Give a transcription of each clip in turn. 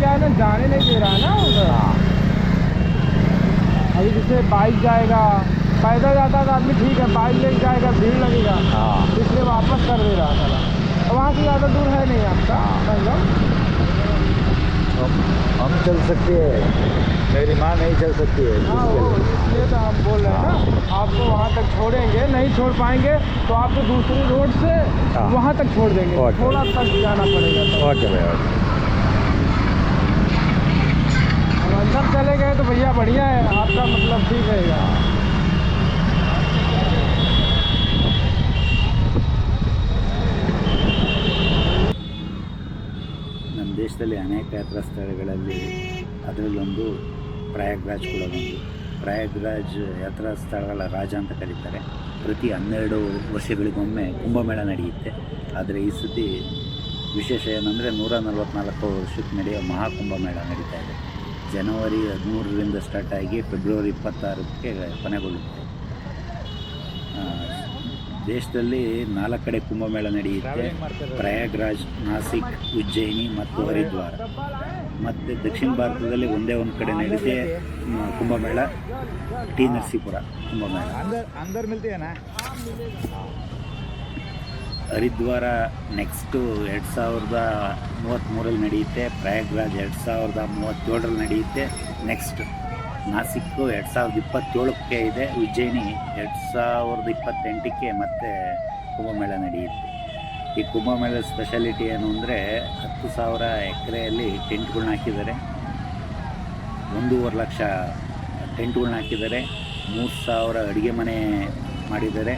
क्या है ना जाने नहीं दे रहा है ना उधर। अभी जैसे बाइक जाएगा पैदल जाता तो आदमी ठीक है बाइक लेके जाएगा भीड़ लगेगा। हाँ। इसलिए वापस कर दे रहा था। और वहाँ से ज़्यादा दूर है नहीं आपका संगम हम चल सकते हैं। मेरी माँ नहीं चल सकती है। हाँ वो इसलिए तो हम बोल रहे हैं ना आपको वहाँ तक छोड़ेंगे नहीं छोड़ पाएँगे तो आपको दूसरी रोड से हाँ। वहाँ तक छोड़ देंगे। थोड़ा तक जाना पड़ेगा तो। ओके भैया ओके। चले गए तो भैया बढ़िया है आपका मतलब ठीक रहेगा ನಮ್ಮ ದೇಶದಲ್ಲಿ ಅನೇಕ ಯಾತ್ರಾ ಸ್ಥಳಗಳಲ್ಲಿ ಅದರಲ್ಲೊಂದು ಪ್ರಯಾಗ್ರಾಜ್ ಕೂಡ ಒಂದು ಪ್ರಯಾಗ್ರಾಜ್ ಯಾತ್ರಾ ಸ್ಥಳಗಳ ರಾಜ ಅಂತ ಕರೀತಾರೆ ಪ್ರತಿ ಹನ್ನೆರಡು ವರ್ಷಗಳಿಗೊಮ್ಮೆ ಕುಂಭಮೇಳ ನಡೆಯುತ್ತೆ ಆದರೆ ಈ ಸತಿ ವಿಶೇಷ ಏನಂದರೆ ನೂರ ನಲವತ್ತ್ನಾಲ್ಕು ವರ್ಷಕ್ಕೆ ನಡೆಯೋ ಮಹಾಕುಂಭಮೇಳ ನಡೀತಾ ಇದೆ ಜನವರಿ ಹದಿಮೂರರಿಂದ ಸ್ಟಾರ್ಟ್ ಆಗಿ ಫೆಬ್ರವರಿ ಇಪ್ಪತ್ತಾರಕ್ಕೆ ಕೊನೆಗೊಳ್ಳುತ್ತೆ. ದೇಶದಲ್ಲಿ ನಾಲ್ಕು ಕಡೆ ಕುಂಭಮೇಳ ನಡೆಯುತ್ತೆ. ಪ್ರಯಾಗ್ರಾಜ್, ನಾಸಿಕ್, ಉಜ್ಜಯಿನಿ ಮತ್ತು ಹರಿದ್ವಾರ. ಮತ್ತು ದಕ್ಷಿಣ ಭಾರತದಲ್ಲಿ ಒಂದೇ ಒಂದು ಕಡೆ ನಡೆಯುತ್ತೆ ಕುಂಭಮೇಳ. ಟಿ ನರಸೀಪುರ ಕುಂಭಮೇಳ. ಹರಿದ್ವಾರ ನೆಕ್ಸ್ಟು ಎರಡು ಸಾವಿರದ ಮೂವತ್ತ್ಮೂರಲ್ಲಿ ನಡೆಯುತ್ತೆ, ಪ್ರಯಾಗ್ರಾಜ್ ಎರಡು ಸಾವಿರದ ಮೂವತ್ತೇಳರಲ್ಲಿ ನಡೆಯುತ್ತೆ ನೆಕ್ಸ್ಟ್ ನಾಸಿಕ್ಕು ಎರಡು ಸಾವಿರದ ಇಪ್ಪತ್ತೇಳಕ್ಕೆ ಇದೆ, ಉಜ್ಜಯಿನಿ ಎರಡು ಸಾವಿರದ ಇಪ್ಪತ್ತೆಂಟಕ್ಕೆ ಮತ್ತೆ ಕುಂಭಮೇಳ ನಡೆಯುತ್ತೆ. ಈ ಕುಂಭಮೇಳ ಸ್ಪೆಷಾಲಿಟಿ ಏನು ಅಂದರೆ ಹತ್ತು ಸಾವಿರ ಎಕರೆಯಲ್ಲಿ ಟೆಂಟ್ಗಳನ್ನ ಹಾಕಿದ್ದಾರೆ. ಒಂದೂವರೆ ಲಕ್ಷ ಟೆಂಟ್ಗಳನ್ನ ಹಾಕಿದ್ದಾರೆ. ಮೂರು ಸಾವಿರ ಅಡುಗೆ ಮನೆ ಮಾಡಿದ್ದಾರೆ.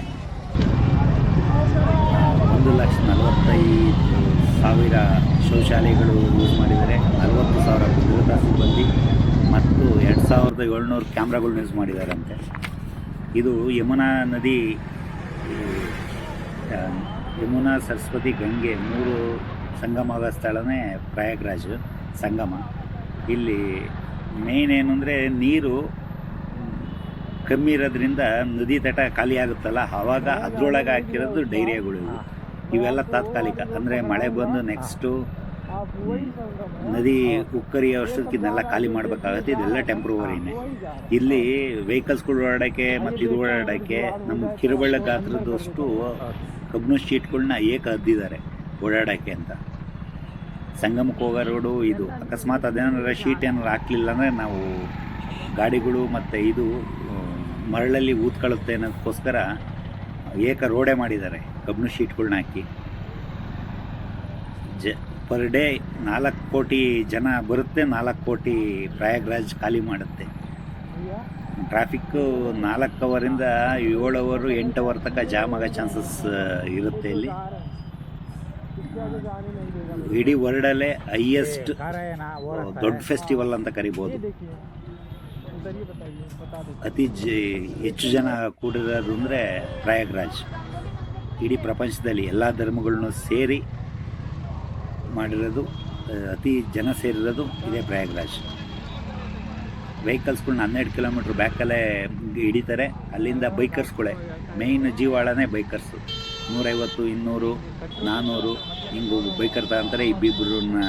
ಒಂದು ಲಕ್ಷ ನಲವತ್ತೈದು ಸಾವಿರ ಶೌಚಾಲಯಗಳು ಯೂಸ್ ಮಾಡಿದ್ದಾರೆ. ನಲವತ್ತು ಸಾವಿರ ಭದ್ರತಾ ಸಿಬ್ಬಂದಿ ಮತ್ತು ಎರಡು ಸಾವಿರದ ಏಳ್ನೂರು ಕ್ಯಾಮ್ರಾಗಳ್ನ ಯೂಸ್ ಮಾಡಿದ್ದಾರಂತೆ ಇದು ಯಮುನಾ ನದಿ ಯಮುನಾ ಸರಸ್ವತಿ ಗಂಗೆ ಮೂರು ಸಂಗಮ ಆಗೋ ಸ್ಥಳನೇ ಪ್ರಯಾಗ್ರಾಜ್, ಸಂಗಮ. ಇಲ್ಲಿ ಮೇನ್ ಏನು ಅಂದರೆ ನೀರು ಕಮ್ಮಿ ಇರೋದ್ರಿಂದ ನದಿ ತಟ ಖಾಲಿ ಆಗುತ್ತಲ್ಲ ಆವಾಗ ಅದರೊಳಗೆ ಹಾಕಿರೋದು ಡೈರಿಯಾಗಳು ಇವೆಲ್ಲ ತಾತ್ಕಾಲಿಕ. ಅಂದರೆ ಮಳೆ ಬಂದು ನೆಕ್ಸ್ಟು ನದಿ ಉಕ್ಕರಿಯ ಇದನ್ನೆಲ್ಲ ಖಾಲಿ ಮಾಡಬೇಕಾಗತ್ತೆ. ಇದೆಲ್ಲ ಟೆಂಪ್ರವರಿನೇ ಇಲ್ಲಿ ವೆಹಿಕಲ್ಸ್ಗಳು ಓಡಾಡೋಕ್ಕೆ ಮತ್ತು ಇದು ಓಡಾಡೋಕ್ಕೆ ನಮ್ಮ ಕಿರುಬಳ್ಳ ಗಾತ್ರದಷ್ಟು ಕಬ್ಬಿಣ ಶೀಟ್ಗಳನ್ನ ಏಕ ಅದ್ದಿದ್ದಾರೆ ಓಡಾಡೋಕ್ಕೆ ಅಂತ. ಸಂಗಮಕ್ಕೆ ಹೋಗೋ ರೋಡು ಇದು. ಅಕಸ್ಮಾತ್ ಅದೇನಾರ ಶೀಟ್ ಏನಾರು ಹಾಕ್ಲಿಲ್ಲ ಅಂದರೆ ನಾವು ಗಾಡಿಗಳು ಮತ್ತು ಇದು ಮರಳಲ್ಲಿ ಊದ್ಕೊಳ್ಳುತ್ತೆ ಅನ್ನೋದಕ್ಕೋಸ್ಕರ ಏಕ ರೋಡೆ ಮಾಡಿದ್ದಾರೆ. ಕಬ್ಬಿಣ ಶೀಟ್ಗಳನ್ನ ಹಾಕಿ. ಜ ಪರ್ ಡೇ ನಾಲ್ಕು ಕೋಟಿ ಜನ ಬರುತ್ತೆ ನಾಲ್ಕು ಕೋಟಿ ಪ್ರಯಾಗ್ರಾಜ್ ಖಾಲಿ ಮಾಡುತ್ತೆ. ಟ್ರಾಫಿಕ್ಕು ನಾಲ್ಕು ಅವರಿಂದ ಏಳು ಅವರು ಎಂಟು ಅವರ್ ತನಕ ಜಾಮ್ ಆಗೋ ಚಾನ್ಸಸ್ ಇರುತ್ತೆ ಇಲ್ಲಿ. ಇಡೀ ವರ್ಲ್ಡಲ್ಲೇ ಹೈಯೆಸ್ಟ್ ದೊಡ್ಡ ಫೆಸ್ಟಿವಲ್ ಅಂತ ಕರಿಬೋದು. ಅತಿ ಜ ಹೆಚ್ಚು ಜನ ಕೂಡಿರೋದು ಅಂದರೆ ಪ್ರಯಾಗ್ರಾಜ್. ಇಡೀ ಪ್ರಪಂಚದಲ್ಲಿ ಎಲ್ಲ ಧರ್ಮಗಳನ್ನು ಸೇರಿ ಮಾಡಿರೋದು ಅತಿ ಜನ ಸೇರಿರೋದು ಇದೇ ಪ್ರಯಾಗ್ರಾಜ್. ವೆಹಿಕಲ್ಸ್ಗಳನ್ನ ಹನ್ನೆರಡು ಕಿಲೋಮೀಟ್ರ್ ಬ್ಯಾಕಲ್ಲೇ ಹಿಡಿತಾರೆ. ಅಲ್ಲಿಂದ ಬೈಕರ್ಸ್ಗಳೇ, ಮೇಯ್ನ್ ಜೀವಾಳನೇ ಬೈಕರ್ಸು. ನೂರೈವತ್ತು, ಇನ್ನೂರು ನಾನ್ನೂರು ಹಿಂಗೆ ಬೈಕರ್ ತಗೊಂತಾರೆ ಇಬ್ಬಿಬ್ಬರನ್ನ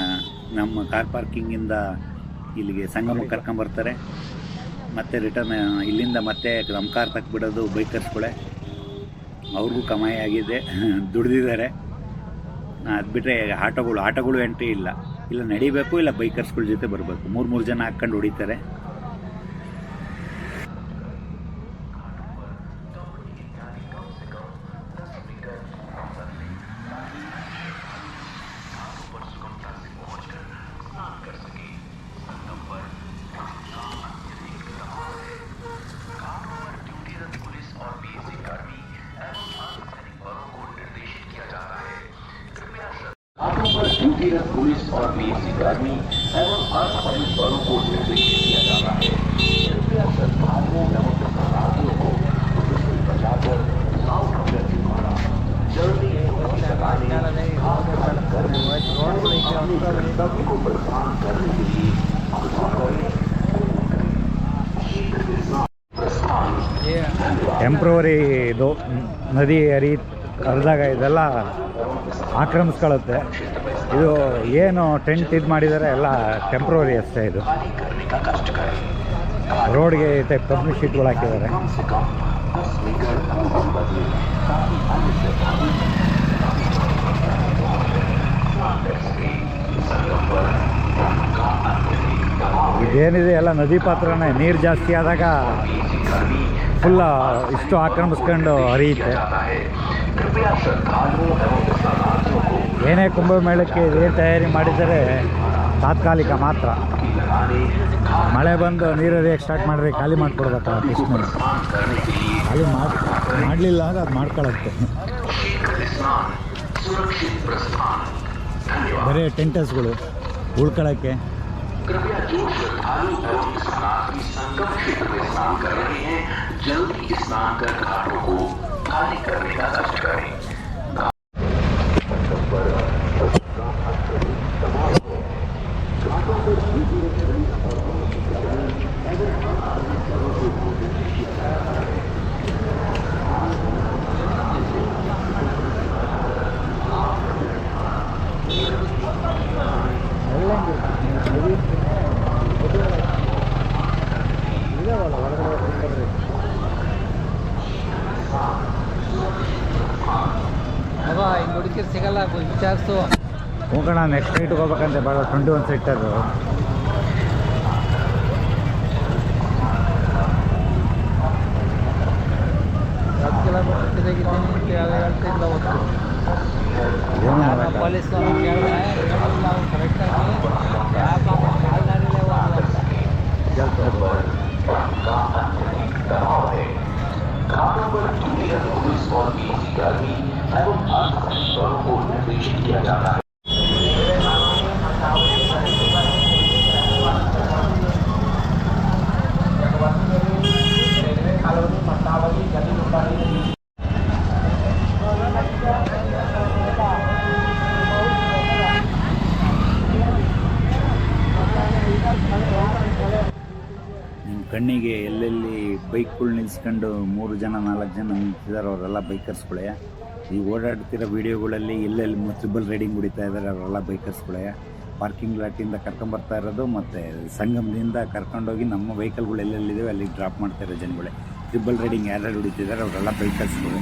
ನಮ್ಮ ಕಾರ್ ಪಾರ್ಕಿಂಗಿಂದ ಇಲ್ಲಿಗೆ ಸಂಗಮಕ್ಕೆ ಕರ್ಕೊಂಬರ್ತಾರೆ. ಮತ್ತೆ ರಿಟರ್ನ್ ಇಲ್ಲಿಂದ ಮತ್ತೆ ನಮ್ಮ ಕಾರ್ ತಕ್ಬಿಡೋದು ಬೈಕರ್ಸ್ಗಳೇ ಅವ್ರಿಗೂ ಕಮಾಯಿ ಆಗಿದೆ. ದುಡ್ದಿದ್ದಾರೆ. ಅದು ಬಿಟ್ಟರೆ ಆಟೋಗಳು ಆಟೋಗಳು ಎಂಟ್ರಿ ಇಲ್ಲ. ಇಲ್ಲ ನಡಿಬೇಕು, ಇಲ್ಲ ಬೈಕರ್ಸ್ಗಳ ಜೊತೆ ಬರಬೇಕು. ಮೂರು ಮೂರು ಜನ ಹಾಕ್ಕೊಂಡು ಹೊಡಿತಾರೆ. अधिकारियों एवं अन्य पुलिस बलों को निर्देशित किया जा रहा है कृपया श्रद्धालुओं एवं दर्शनार्थियों को से बचाकर साउथ अफ्रीका के द्वारा जल्दी टेम्प्ररी दो नदी हरी ಕರೆದಾಗ ಇದೆಲ್ಲ ಆಕ್ರಮಿಸ್ಕೊಳ್ಳುತ್ತೆ. ಇದು ಏನು ಟೆಂಟ್ ಇದು ಮಾಡಿದ್ದಾರೆ ಎಲ್ಲ ಟೆಂಪ್ರವರಿ ಅಷ್ಟೇ ಇದು. ರೋಡ್ಗೆ ಟೈಪ್ ಕಂಪ್ನಿ ಶೀಟ್ಗಳು ಹಾಕಿದ್ದಾರೆ. ಇದೇನಿದೆ, ಎಲ್ಲ ನದಿ ಪಾತ್ರನೇ, ನೀರು ಜಾಸ್ತಿ ಆದಾಗ ಫುಲ್ ಇಷ್ಟು ಆಕ್ರಮಿಸ್ಕೊಂಡು ಹರಿಯುತ್ತೆ. ಏನೇ ಕುಂಭಮೇಳಕ್ಕೆ ಏನು ತಯಾರಿ ಮಾಡಿದರೆ ತಾತ್ಕಾಲಿಕ ಮಾತ್ರ. ಮಳೆ ಬಂದು ನೀರು ಹರಿಯಕ್ಕೆ ಸ್ಟಾರ್ಟ್ ಮಾಡಿದ್ರೆ ಖಾಲಿ ಮಾಡಿಕೊಡ್ಬೇಕಲ್ಲ ಕೃಷ್ಣ ಖಾಲಿ ಮಾಡಿ, ಮಾಡಲಿಲ್ಲ ಅಂದರೆ ಅದು ಮಾಡ್ಕೊಳ್ಳುತ್ತೆ ಬರೀ ಟೆಂಟಸ್ಗಳು ಉಳ್ಕೊಳ್ಳೋಕ್ಕೆ कृपया जो श्रद्धालु एवं की संगम क्षेत्र में स्नान कर रहे हैं। जल्दी स्नान कर घाटों को खाली करने का कष्ट करें। ಹೋಗೋಣ ನೆಕ್ಸ್ಟ್ ನೈಟ್ಗೆ ಹೋಗ್ಬೇಕಂತೆ ಭಾಳ ಟ್ವೆಂಟಿ ಒನ್ ಸೆಕ್ಟರು ಅವತ್ತು ಏನು ನಮ್ಮ ಮಾಡೋಕ್ಕಾಗಲ್ಲ. ಕಣ್ಣಿಗೆ ಎಲ್ಲೆಲ್ಲಿ ಬೈಕ್ಗಳು ನಿಲ್ಸ್ಕೊಂಡು ಮೂರು ಜನ, ನಾಲ್ಕು ಜನ ನಿಂತಿದ್ದಾರೆ ಅವರೆಲ್ಲ ಬೈಕರ್ಸ್ಗಳೇ ಈ ಓಡಾಡ್ತಿರೋ ವೀಡಿಯೋಗಳಲ್ಲಿ ಎಲ್ಲೆಲ್ಲಿ ಟ್ರಿಬಲ್ ರೈಡಿಂಗ್ ಹೊಡಿತಾ ಇದ್ದಾರೆ ಅವರೆಲ್ಲ ಬೈಕರ್ಸ್ಗಳೇ ಪಾರ್ಕಿಂಗ್ ಲಾಟಿಂದ ಕರ್ಕೊಂಬರ್ತಾ ಇರೋದು ಮತ್ತು ಸಂಗಮದಿಂದ ಕರ್ಕೊಂಡೋಗಿ ನಮ್ಮ ವೆಹಿಕಲ್ಗಳು ಎಲ್ಲೆಲ್ಲಿದ್ದೇವೆ ಅಲ್ಲಿ ಡ್ರಾಪ್ ಮಾಡ್ತಾ ಇರೋ ಜನಗಳೇ. ಟ್ರಿಬಲ್ ರೈಡಿಂಗ್ ಯಾರ್ಯಾರು ಹೊಡಿತಿದ್ದಾರೆ ಅವರೆಲ್ಲ ಬೈಕರ್ಸ್ಗಳು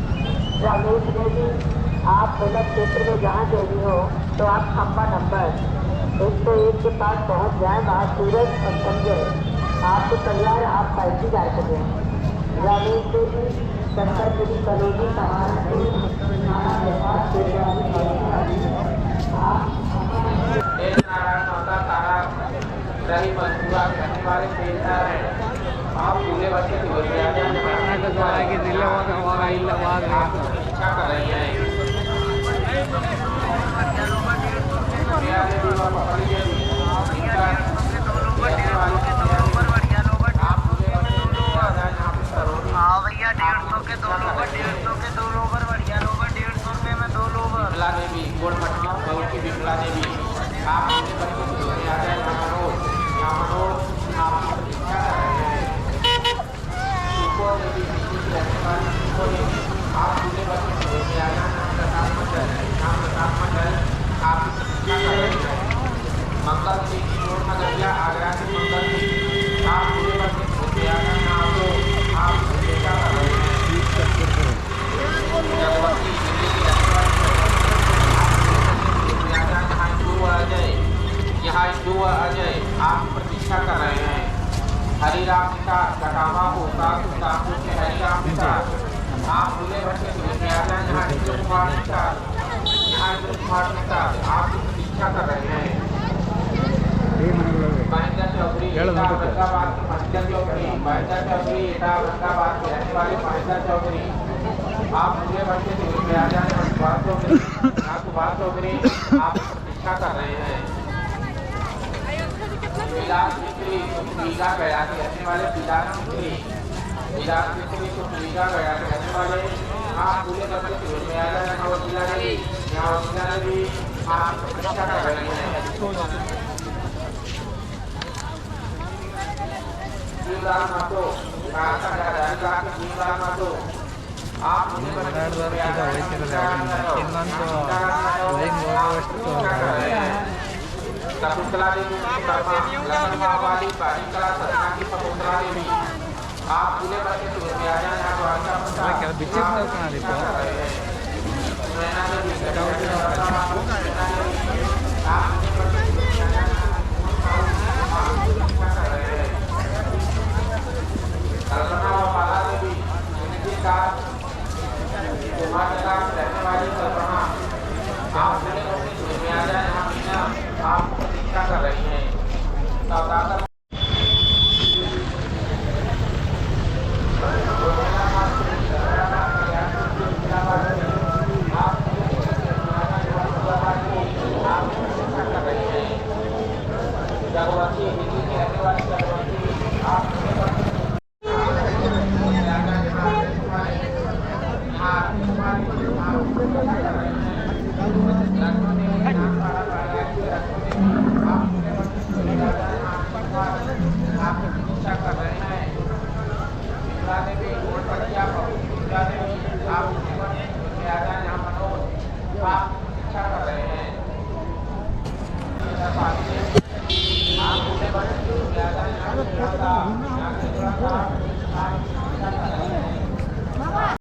रमेश देवी आप मेरा क्षेत्र में जहाँ ज़रूरी हो तो आप खम्बा नंबर एक सौ एक के पास पहुँच जाए, वहाँ सूरज और संजय आपको तैयार आप पैसे जा सकें। रमेश देवी सरकारपुरी कलोजी सहारनपुर आप खुले बच्चे जाए यहाँ इंद्र कुमार पिता आप प्रतीक्षा कर रहे हैं आप प्रतीक्षा कर रहे हैं। मिलाप मित्री तो मीगा गया के रहने वाले मिलाप मित्री मिलाप मित्री तो मीगा गया के रहने वाले आप पूरे बच्चे स्कूल में आ गए यहाँ वकीला ने भी यहाँ वकीला ने भी आप परीक्षा कर रहे हैं आप भारतवर्ष का वैसे का जागरण है इनमें तो वही मोटिवेशन तो होगा लखनऊ वाली बालिका सतना की शकुंतला देवी आप पूरे बच्चे सूर्य में आ जाए यहाँ द्वारका प्रसाद बिच्चे में कहाँ देखो नैना